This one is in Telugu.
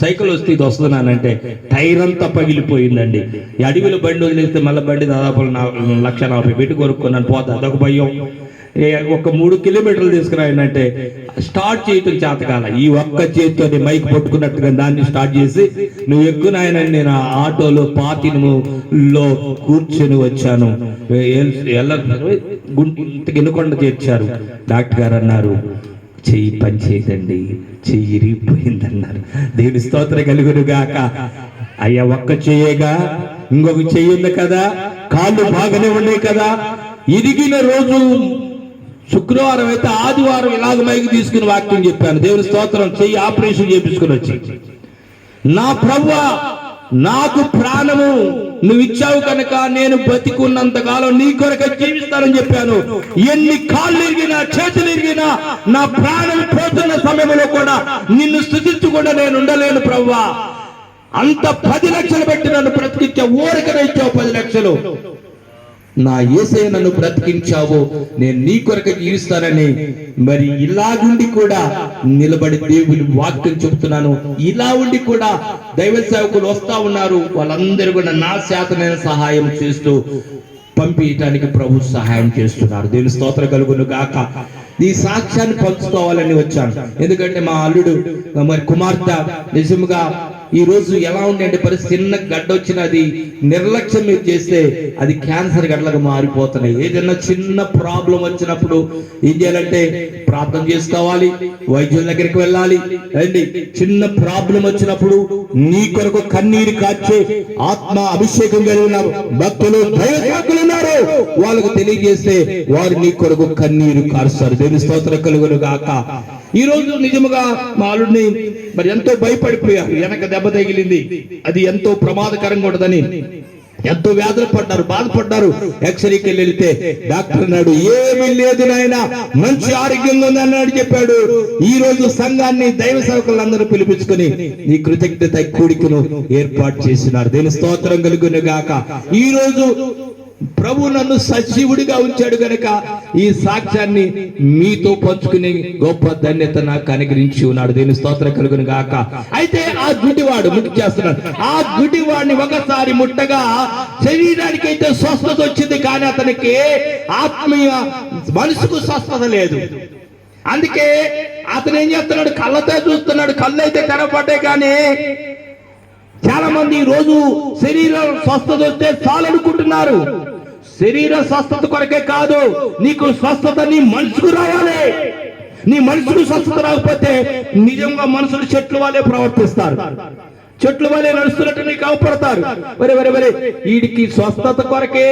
సైకిల్ వస్తే ఇది వస్తున్నానంటే టైర్ అంతా పగిలిపోయిందండి. ఈ అడవిలో బండి వదిలేస్తే మళ్ళీ బండి దాదాపు లక్ష నలభై పెట్టి కొనుక్కున్నాను పోతా. అదొక భయం. ఒక మూడు కిలోమీటర్లు తీసుకురాయనంటే స్టార్ట్ చేయటం చేతకాల. ఈ ఒక్క చేతితో మైక్ పట్టుకున్నట్టుగా దాన్ని స్టార్ట్ చేసి నువ్వు ఎక్కువ నాయనని నేను ఆటోలో ఆటోలో లో కూర్చొని వచ్చాను. గుంటికి ఎన్నుకొండ చేర్చారు. డాక్టర్ గారు అన్నారు చెయ్యి పనిచేయదండి చెయ్యి ఇరిగిపోయిందన్నారు. దేవుని స్తోత్రం కలుగును గాక. అయ్యా ఒక్క చెయ్యగా ఇంకొక చెయ్యి ఉంది కదా కాళ్ళు బాగానే ఉన్నాయి కదా. ఇరిగిన రోజు శుక్రవారం అయితే ఆదివారం ఇలాగ మైకి తీసుకుని వాక్యం చెప్పాను. దేవుని స్తోత్రం చెయ్యి ఆపరేషన్ చేపించుకుని వచ్చి. నా ప్రభు నాకు ప్రాణము నువ్వు ఇచ్చావు కనుక నేను బతికున్నంత కాలం నీ కొరక జీవిస్తానని చెప్పాను. ఎన్ని కాళ్ళు ఇరిగినా చేతులు ఇరిగినా నా ప్రాణం పోతున్న సమయంలో కూడా నిన్ను స్థుతించకుండా నేను ఉండలేను ప్రవ్వా. అంత పది లక్షలు పెట్టి నన్ను బ్రతికిచ్చా ఊరికనే ఇచ్చావు పది లక్షలు. నా ఏసే నన్ను బ్రతికించావు. నేను నీ కొరకు జీవిస్తానని. మరి ఇలా ఉండి కూడా నిలబడి దేవుని వాక్యం చెప్తున్నాను ఇలా ఉండి కూడా దైవ సేవకులు వస్తా ఉన్నారు. వాళ్ళందరూ కూడా నా శాతమైన సహాయం చేస్తూ పంపించడానికి ప్రభు సహాయం చేస్తున్నారు. దేవుని స్తోత్ర కలుగును గాక. ఈ సాక్ష్యాన్ని పంచుకోవాలని వచ్చాను. ఎందుకంటే మా అల్లుడు మరి కుమార్తె నిజంగా ఈ రోజు ఎలా ఉంది అంటే పరిస్థితి? చిన్న గడ్డ వచ్చినది నిర్లక్ష్యం మీరు చేస్తే అది క్యాన్సర్ గడ్డలకు మారిపోతున్నాయి. ఏదైనా చిన్న ప్రాబ్లం వచ్చినప్పుడు ఏం చేయాలంటే ప్రార్థన చేసుకోవాలి వైద్యుల దగ్గరికి వెళ్ళాలి. అండి చిన్న ప్రాబ్లం వచ్చినప్పుడు నీ కొరకు కన్నీరు కాచే ఆత్మ అభిషేకం కలిగిన భక్తులు దైవశాఖలు ఉన్నారు. వాళ్ళకు తెలియజేస్తే వారు నీ కొరకు కన్నీరు కారుస్తారు. దేవుని స్తోత్ర కలుగును గాక. ఈ రోజు నిజముగా మా అల్లుడిని మరి ఎంతో భయపడిపోయారు. వెనక దెబ్బ తగిలింది. అది ఎంతో ప్రమాదకరంగా ఉండదని ఎంతో వ్యాధులు పడ్డారు బాధపడ్డారు. ఎక్స్రేకి వెళ్ళి వెళ్తే డాక్టర్ అన్నాడు ఏమీ లేదు నాయన మంచి ఆరోగ్యంగా ఉంది అన్నాడు చెప్పాడు. ఈ రోజు సంఘాన్ని దైవ సేవకులందరూ పిలిపించుకొని ఈ కృతజ్ఞత కూడికను ఏర్పాటు చేసినారు. దేని స్తోత్రం కలుగును గాక. ఈ రోజు ప్రభు నన్ను సజీవుడిగా ఉంచాడు గనక ఈ సాక్ష్యాన్ని మీతో పంచుకునే గొప్ప ధన్యత నాకు అనుగ్రహించి ఉన్నాడు. దీని స్తోత్రం కలుగును గాక. అయితే ఆ గుడివాడు ముట్టి చేస్తున్నాడు. ఆ గుడివాడిని ఒకసారి ముట్టగా శరీరానికి అయితే స్వస్థత వచ్చింది కానీ అతనికి ఆత్మీయ మనసుకు స్వస్థత లేదు. అందుకే అతను ఏం చేస్తున్నాడు? కళ్ళతో చూస్తున్నాడు. కళ్ళు అయితే కనపడ్డాయి కానీ చాలా మంది ఈ రోజు శరీరం స్వస్థత వస్తే చాలు అనుకుంటున్నారు శరీర స్వస్థత కొరకే కాదు నీకు స్వస్థత నీ మనసుకు రావాలి నీ మనసుకు స్వస్థత రాకపోతే నిజంగా మనుషులు చెట్లు వాళ్ళే ప్రవర్తిస్తారు. చెట్లు వాళ్ళే నడుస్తున్నట్టు నీకు అవపడతారు. వరే వరే వరే వీడికి స్వస్థత కొరకే